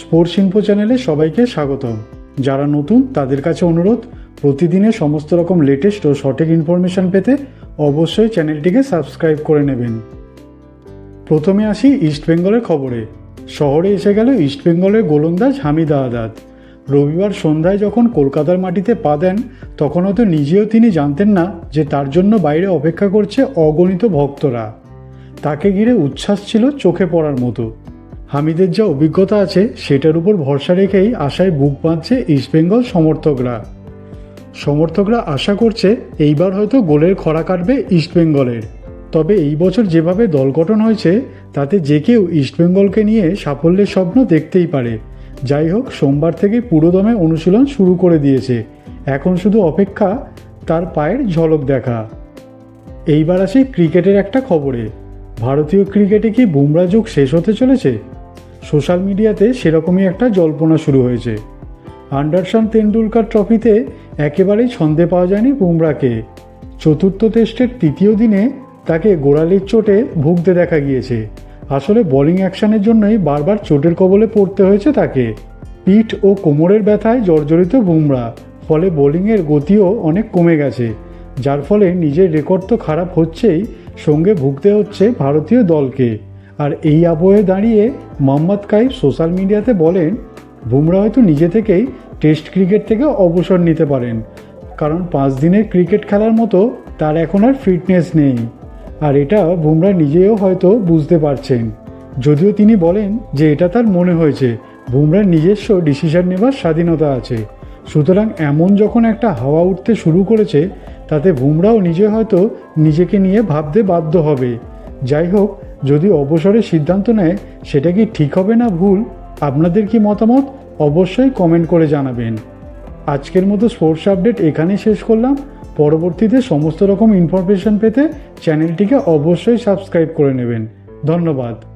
Sports info চ্যানেলে সবাইকে স্বাগতম। যারা নতুন, তাদের কাছে অনুরোধ প্রতিদিনের সমস্ত রকম লেটেস্ট ও সঠিক ইনফরমেশন পেতে অবশ্যই চ্যানেলটিকে সাবস্ক্রাইব করে নেবেন। প্রথমে আসি ইস্টবেঙ্গলের খবরে। শহরে এসে গেল ইস্টবেঙ্গলের গোলন্দাজ হামিদা আদাদ রবিবার সন্ধ্যায় যখন কলকাতার মাটিতে পা দেন তখন হয়তো নিজেও তিনি জানতেন না যে তার জন্য বাইরে অপেক্ষা করছে অগণিত ভক্তরা। তাকে ঘিরে উচ্ছ্বাস ছিল চোখে পড়ার মতো। হামিদের যা অভিজ্ঞতা আছে, সেটার উপর ভরসা রেখেই আশায় বুক বাঁধছে ইস্টবেঙ্গল সমর্থকরা। সমর্থকরা আশা করছে, এইবার হয়তো গোলের খরা কাটবে ইস্টবেঙ্গলের তবে এই বছর যেভাবে দল গঠন হয়েছে, তাতে যে কেউ ইস্টবেঙ্গলকে নিয়ে সাফল্যের স্বপ্ন দেখতেই পারে। যাই হোক, সোমবার থেকে পুরোদমে অনুশীলন শুরু করে দিয়েছে। এখন শুধু অপেক্ষা, তার পায়ের ঝলক দেখা। এইবার আসি ক্রিকেটের একটা খবরে। ভারতীয় ক্রিকেটে কি বুমরা যুগ শেষ হতে চলেছে? সোশ্যাল মিডিয়াতে সেরকমই একটা জল্পনা শুরু হয়েছে। আন্ডারসন তেন্ডুলকার ট্রফিতে একেবারেই ছন্দে পাওয়া যায়নি বুমরাকে চতুর্থ টেস্টের তৃতীয় দিনে তাকে গোড়ালির চোটে ভুগতে দেখা গিয়েছে। আসলে বোলিং অ্যাকশনের জন্যই বারবার চোটের কবলে পড়তে হয়েছে তাকে। পিঠ ও কোমরের ব্যথায় জর্জরিত বুমরা ফলে বোলিংয়ের গতিও অনেক কমে গেছে, যার ফলে নিজের রেকর্ড তো খারাপ হচ্ছেই, সঙ্গে ভুগতে হচ্ছে ভারতীয় দলকে। আর এই আবহে দাঁড়িয়ে মোহাম্মদ কাইফ সোশ্যাল মিডিয়াতে বলেন, বুমরা হয়তো নিজে থেকেই টেস্ট ক্রিকেট থেকে অবসর নিতে পারেন, কারণ পাঁচ দিনের ক্রিকেট খেলার মতো তার এখন আর ফিটনেস নেই। আর এটা বুমরা নিজেও হয়তো বুঝতে পারছেন। যদিও তিনি বলেন যে এটা তার মনে হয়েছে, বুমরার নিজস্ব ডিসিশন নেবার স্বাধীনতা আছে। সুতরাং এমন যখন একটা হাওয়া উঠতে শুরু করেছে, তাতে বুমরাও নিজে হয়তো নিজেকে নিয়ে ভাবতে বাধ্য হবে। যাই হোক যদি অবসরের সিদ্ধান্ত নেয়, সেটা কি ঠিক হবে না ভুল? আপনাদের কি মতামত? অবশ্যই কমেন্ট করে জানাবেন। আজকের মতো স্পোর্টস আপডেট এখানেই শেষ করলাম। পরবর্তীতে সমস্ত রকম ইনফরমেশন পেতে চ্যানেলটিকে অবশ্যই সাবস্ক্রাইব করে নেবেন। ধন্যবাদ।